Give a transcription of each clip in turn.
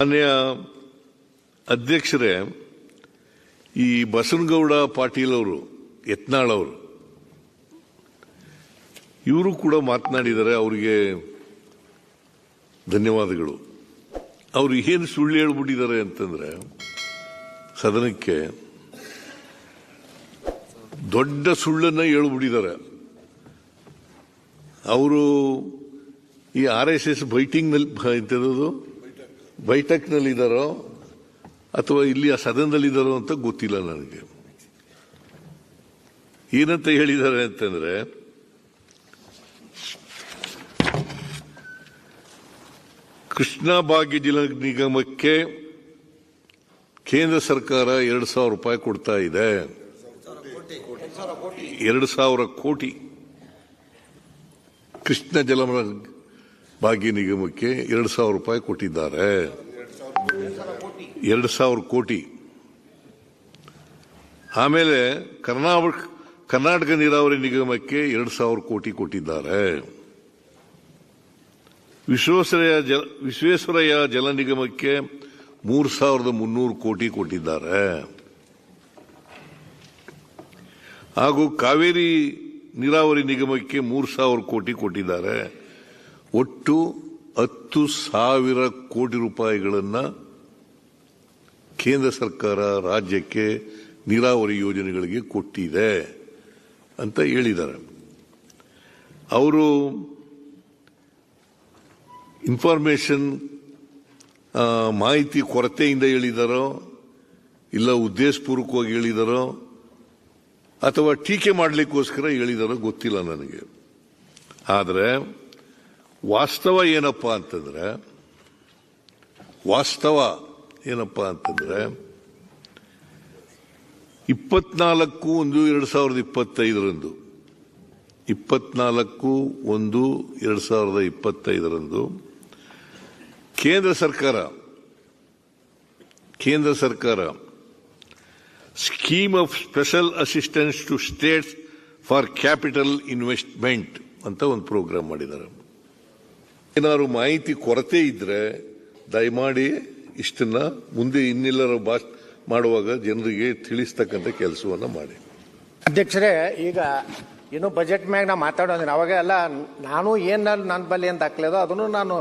ಮಾನ್ಯ ಅಧ್ಯಕ್ಷರೇ, ಈ ಬಸನಗೌಡ ಪಾಟೀಲ್ ಅವರು ಯತ್ನಾಳ್ ಅವರು, ಇವರು ಕೂಡ ಮಾತನಾಡಿದ್ದಾರೆ ಅವರಿಗೆ ಧನ್ಯವಾದಗಳು. ಅವರು ಏನು ಸುಳ್ಳು ಹೇಳ್ಬಿಟ್ಟಿದ್ದಾರೆ ಅಂತಂದ್ರೆ, ಸದನಕ್ಕೆ ದೊಡ್ಡ ಸುಳ್ಳನ್ನ ಹೇಳ್ಬಿಟ್ಟಿದ್ದಾರೆ. ಅವರು ಈ ಆರ್ ಎಸ್ ಎಸ್ ಬೈಟಿಂಗ್ನಲ್ಲಿ ಎಂತದ್ದು? ಬೈಠಕ್ನಲ್ಲಿ ಇದ್ದಾರೋ ಅಥವಾ ಇಲ್ಲಿ ಆ ಸದನದಲ್ಲಿದ್ದಾರೋ ಅಂತ ಗೊತ್ತಿಲ್ಲ ನನಗೆ. ಏನಂತ ಹೇಳಿದ್ದಾರೆ ಅಂತಂದ್ರೆ, ಕೃಷ್ಣ ಭಾಗ್ಯ ಜಲ ನಿಗಮಕ್ಕೆ ಕೇಂದ್ರ ಸರ್ಕಾರ ಎರಡು ಸಾವಿರ ರೂಪಾಯಿ ಕೊಡ್ತಾ ಇದೆ. ಎರಡು ಸಾವಿರ ಕೋಟಿ. ಕೃಷ್ಣ ಜಲ ಭಾಗ್ಯ ನಿಗಮಕ್ಕೆ ಎರಡು ಸಾವಿರ ರೂಪಾಯಿ ಕೊಟ್ಟಿದ್ದಾರೆ. ಎರಡು ಸಾವಿರ ಕೋಟಿ. ಆಮೇಲೆ ಕರ್ನಾಟಕ ಕರ್ನಾಟಕ ನೀರಾವರಿ ನಿಗಮಕ್ಕೆ ಎರಡು ಸಾವಿರ ಕೋಟಿ ಕೊಟ್ಟಿದ್ದಾರೆ. ವಿಶ್ವೇಶ್ವರಯ್ಯ ಜಲ ವಿಶ್ವೇಶ್ವರಯ್ಯ ಜಲ ನಿಗಮಕ್ಕೆ ಮೂರು ಸಾವಿರದ ಮುನ್ನೂರು ಕೋಟಿ ಕೊಟ್ಟಿದ್ದಾರೆ. ಹಾಗೂ ಕಾವೇರಿ ನೀರಾವರಿ ನಿಗಮಕ್ಕೆ ಮೂರು ಸಾವಿರ ಕೋಟಿ ಕೊಟ್ಟಿದ್ದಾರೆ. ಒಟ್ಟು ಹತ್ತು ಸಾವಿರ ಕೋಟಿ ರೂಪಾಯಿಗಳನ್ನು ಕೇಂದ್ರ ಸರ್ಕಾರ ರಾಜ್ಯಕ್ಕೆ ನೀರಾವರಿ ಯೋಜನೆಗಳಿಗೆ ಕೊಟ್ಟಿದೆ ಅಂತ ಹೇಳಿದ್ದಾರೆ. ಅವರು ಇನ್ಫಾರ್ಮೇಷನ್ ಮಾಹಿತಿ ಕೊರತೆಯಿಂದ ಹೇಳಿದಾರೋ, ಇಲ್ಲ ಉದ್ದೇಶಪೂರ್ವಕವಾಗಿ ಹೇಳಿದಾರೋ, ಅಥವಾ ಟೀಕೆ ಮಾಡಲಿಕ್ಕೋಸ್ಕರ ಹೇಳಿದಾರೋ ಗೊತ್ತಿಲ್ಲ ನನಗೆ. ಆದರೆ ವಾಸ್ತವ ಏನಪ್ಪ ಅಂತಂದ್ರೆ, ವಾಸ್ತವ ಏನಪ್ಪ ಅಂತಂದ್ರೆ, ಇಪ್ಪತ್ನಾಲ್ಕು ಒಂದು ಎರಡು ಸಾವಿರದ ಇಪ್ಪತ್ತೈದರಂದು, ಇಪ್ಪತ್ನಾಲ್ಕು ಒಂದು ಎರಡು ಸಾವಿರದ ಇಪ್ಪತ್ತೈದರಂದು ಕೇಂದ್ರ ಸರ್ಕಾರ ಕೇಂದ್ರ ಸರ್ಕಾರ scheme of special assistance to states for capital investment ಅಂತ ಒಂದು ಪ್ರೋಗ್ರಾಮ್ ಮಾಡಿದ್ದಾರೆ. ಏನಾದ್ರು ಮಾಹಿತಿ ಕೊರತೆ ಇದ್ರೆ ದಯಮಾಡಿ ಇಷ್ಟನ್ನ ಮುಂದೆ ಇನ್ನೆಲ್ಲರ ಭಾಷ ಮಾಡುವಾಗ ಜನರಿಗೆ ತಿಳಿಸ್ತಕ್ಕಂಥ ಕೆಲಸವನ್ನು ಮಾಡಿ. ಅಧ್ಯಕ್ಷರೇ ಈಗ ಇನ್ನು ಬಜೆಟ್ ಮ್ಯಾಗ ನಾ ಮಾತಾಡೋದಿನ ಅವಾಗ ಎಲ್ಲ ನಾನು ಏನಾದ್ರು ನನ್ನ ಬಲ್ಲಿ ಅಂತ ಹಾಕ್ಲೇದೋ ಅದನ್ನು ನಾನು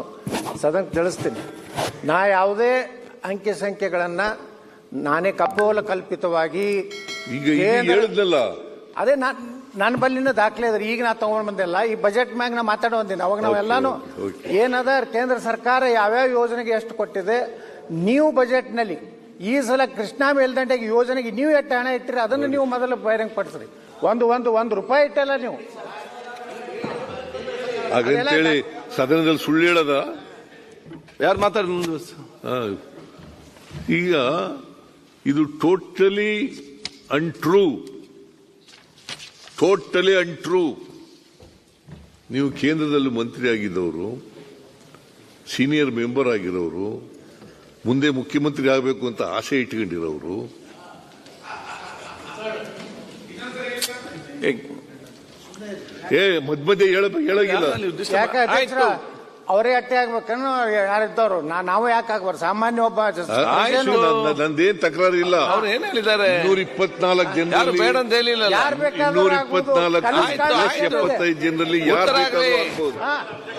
ಸದನಕ್ಕೆ ತಿಳಿಸ್ತೀನಿ. ನಾ ಯಾವುದೇ ಅಂಕಿ ಸಂಖ್ಯೆಗಳನ್ನು ನಾನೇ ಕಪೋಲ ಕಲ್ಪಿತವಾಗಿ ಈಗ ಹೇಳಿದ್ನಲ್ಲ. ಅದೇ ನಾನ್ ನನ್ನ ಬಲ್ಲಿನ ದಾಖಲೆ ಅದ್ರಿ ಈಗ ನಾ ತಗೊಂಡ್ ಬಂದಿಲ್ಲ ಈ ಬಜೆಟ್ ಮ್ಯಾಗ ನಾ ಮಾತಾಡೋ ಬಂದಿನಿ ಅವಾಗ ನಾವೆಲ್ಲಾನು. ಏನದ ಕೇಂದ್ರ ಸರ್ಕಾರ ಯಾವ್ಯಾವ ಯೋಜನೆಗೆ ಎಷ್ಟು ಕೊಟ್ಟಿದೆ ನೀವು ಬಜೆಟ್ನಲ್ಲಿ ಈ ಸಲ ಕೃಷ್ಣಾ ಮೇಲ್ದಂಡೆಗೆ ಯೋಜನೆಗೆ ನೀವು ಎಷ್ಟು ಹಣ ಇಟ್ಟಿರಿ ಅದನ್ನು ನೀವು ಮೊದಲು ಬಹಿರಂಗ ಪಡಿಸ್ರಿ. ಒಂದು ಒಂದು ಒಂದು ರೂಪಾಯಿ ಇಟ್ಟಲ್ಲ ನೀವು. ಹಾಗಂತೇಳಿ ಸದನದಲ್ಲಿ ಸುಳ್ಳು ಹೇಳದ? ಯಾರು ಮಾತಾಡೋದು ಆ, ಈಗ ಇದು ಟೋಟಲಿ ಅನ್ಟ್ರೂ ಟೋಟಲಿ ಅನ್ಟ್ರೂ ನೀವು ಕೇಂದ್ರದಲ್ಲಿ ಮಂತ್ರಿ ಆಗಿದ್ದವರು ಸೀನಿಯರ್ ಮೆಂಬರ್ ಆಗಿರೋರು ಮುಂದೆ ಮುಖ್ಯಮಂತ್ರಿ ಆಗಬೇಕು ಅಂತ ಆಸೆ ಇಟ್ಕೊಂಡಿರೋರು. ಏ ಮಧ್ಯ ಮಧ್ಯೆ ಹೇಳ ಹೇಳಂಗಿಲ್ಲ. ಯಾಕೆ ಅಧ್ಯಕ್ಷರ ಅವರೇ ಅಟ್ಟೆ ಆಗ್ಬೇಕನ್ನು ಯಾರಿದ್ದವ್ರು ನಾ ನಾವು ಯಾಕೆ ಆಗ್ಬಾರ್ದು ಸಾಮಾನ್ಯ ಒಬ್ಬ ಜ- ಆಯ್ತು, ನನ್- ನಂದೇನ್ ತಕರಾರು ಇಲ್ಲ ಅವ್ರು ಏನ್ ಹೇಳಿದ್ದಾರೆ ನೂರ ಇಪ್ಪತ್ನಾಲ್ಕು ಯಾರು ಬೇಡ ಅಂತ ಹೇಳಿಲ್ಲ ಯಾರು ಬೇಕಾದ್ರೂ ಇನ್ನೂರ ಆಗ್ಬೋದು. ಇಪ್ಪತ್ನಾಲ್ಕು ಕನಿಷ್ಠ ಆಯ್ತು, ಆಯ್ತು. ಎಪ್ಪತ್ತೈದು ಜನರಲ್ಲಿ ಯಾರು ಉತ್ತರ ಬೇಕಾದ್ರೂ. ಆಗ್ಬೋದು ಹಾ,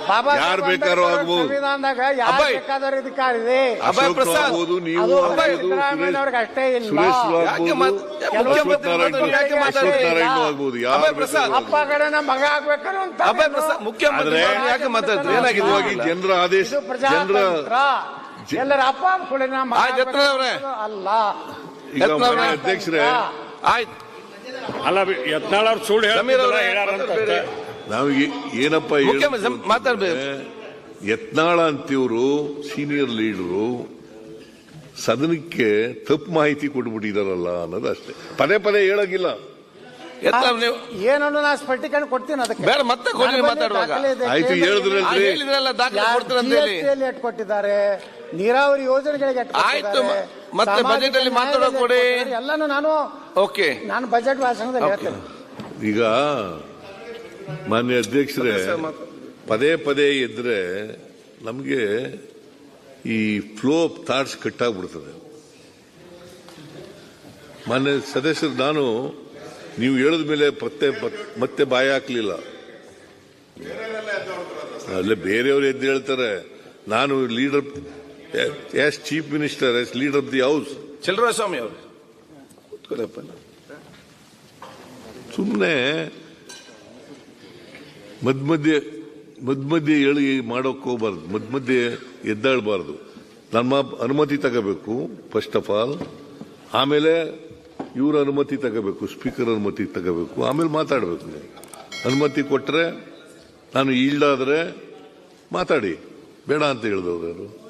ಬಾಬಾ ಯಾರ್ ಸಾಹೇಬ್ ಬೇಕಾದ್ರೂ ಅಂಬೇಡ್ಕರ್ ಆಗ್ಬೋದು. ಸಂವಿಧಾನದಾಗ ಯಾರು ಅಬ್ಬಾಯ್. ಬೇಕಾದವ್ರ ಅಧಿಕಾರ ಇದೆ ಅಭಯ್ ಅಶೋಕ್ ಪ್ರಸಾದ್. ಆಗ್ಬೋದು ನೀವು ಅದು ಆಗ್ಬೋದು ಸಿದ್ದರಾಮಯ್ಯನವ್ರಿಗೆ ಅಷ್ಟೇ ಇಲ್ಲ. ಸುರೇಶ್ ಯಾಕೆ ಆಗ್ಬೋದು ಮಾತ್- ಮುಖ್ಯಮಂತ್ರಿ ಯಾಕೆ ಇಲ್ಲ? ಆಗ್ಬೋದು ಅಭಯ್ ಪ್ರಸಾದ್. ಬೇಕಾದ್ರೂ ಅಪ್ಪ ಕಡೆನ ಮಗ ಆಗ್ಬೇಕನ್ನೋ ಅಂತ ಅಭಯ್ ಪ್ರಸಾದ್ ಮುಖ್ಯಮಂತ್ರಿ ಆದ್ರೆ- ಯಾಕೆ ಮಾತಾಡ್ತಾರೆ ಏನಾಗಿದೆ ನಿಜವಾಗಿ ಜನರ ಆದೇಶ ಜನರ ಎಲ್ಲರ. ಆಗ್ಬೇಕನ್ನೋದು ಅಲ್ಲ. ಅಧ್ಯಕ್ಷರೇ. ಆಯ್ತು. ಅಲ್ಲ ಯತ್ನಾಳ್ ಅವ್ರು ಸುಳ್ಳು ಹೇಳಿದ್ರೆ ನಾವು ಏನಪ್ಪ ಮಾತಾಡ್ಬೇಕು. ಯತ್ನಾಳ ಅಂತಿವರು ಸೀನಿಯರ್ ಲೀಡರು ಸದನಕ್ಕೆ ತಪ್ಪು ಮಾಹಿತಿ ಕೊಟ್ಬಿಟ್ಟಿದಾರಲ್ಲ ಅನ್ನೋದು ಅಷ್ಟೇ. ಪದೇ ಪದೇ ಹೇಳೋಗಿಲ್ಲ. ಎತ್ತ ನೀವು ಏನನ್ನು ನಾ ಸ್ಪಷ್ಟೀಕರಣ ಕೊಡ್ತೀನಿ ಅದಕ್ಕೆ ಬೇಡ, ಮತ್ತೆ ಕೊಡಿ ಮಾತಾಡುವಾಗ. ಆಯ್ತು, ಹೇಳಿದ್ರಲ್ರಿ. ಹೇಳಿದ್ರಲ್ಲ ದಾಖಲೆ ಯಾರು ಅಂತ ಹೇಳಿ GST ಯಲ್ಲಿ ಎಟ್ ಕೊಟ್ಟಿದ್ದಾರೆ ನೀರಾವರಿ ಯೋಜನೆಗಳಿಗೆ ಎಟ್ ಆಯ್ತು, ಮತ್ತೆ ಬಜೆಟ್ ಅಲ್ಲಿ ಮಾತಾಡೋ ಕೊಡಿ. ಎಲ್ಲಾನು ನಾನು ಓಕೆ ನಾನು ಬಜೆಟ್ ಭಾಷಣದಲ್ಲಿ Okay. ಹೇಳ್ತೇನೆ ಈಗ ಮಾನ್ಯ ಅಧ್ಯಕ್ಷರೇ ಪದೇ ಪದೇ ಇದ್ರೆ ನಮಗೆ ಈ ಫ್ಲೋ ಆಫ್ ಥಾಟ್ಸ್ ಕಟ್ಟಾಗ್ಬಿಡ್ತದೆ ಮಾನ್ಯ ಸದಸ್ಯರು ನಾನು ನೀವು ಹೇಳಿದ ಮೇಲೆ ಮತ್ತೆ ಮತ್ತೆ ಬಾಯ ಹಾಕ್ಲಿಲ್ಲ. ಅಲ್ಲೇ ಬೇರೆಯವರು ಎದ್ದು ಹೇಳ್ತಾರೆ ನಾನು leader as chief minister as leader of the house ಚಲರಾಸ್ವಾಮಿ ಅವರು. ಸುಮ್ಮನೆ ಮಧ್ಯ ಮಧ್ಯೆ ಮಧ್ಯ ಮಧ್ಯೆ ಹೇಳಿ ಮಾಡೋಕೆ ಹೋಗ್ಬಾರ್ದು ಮಧ್ಯ ಮಧ್ಯೆ ಎದ್ದಾಳ್ಬಾರ್ದು ನಮ್ಮ ಅನುಮತಿ ತಗೋಬೇಕು ಫಸ್ಟ್ ಆಫ್ ಆಲ್ ಆಮೇಲೆ ಇವ್ರ ಅನುಮತಿ ತಗೋಬೇಕು, ಸ್ಪೀಕರ್ ಅನುಮತಿ ತಗೋಬೇಕು, ಆಮೇಲೆ ಮಾತಾಡಬೇಕು ನೀವು. ಅನುಮತಿ ಕೊಟ್ಟರೆ ನಾನು ಈಲ್ಡಾದರೆ ಮಾತಾಡಿ. ಬೇಡ ಅಂತ ಹೇಳಿದವರು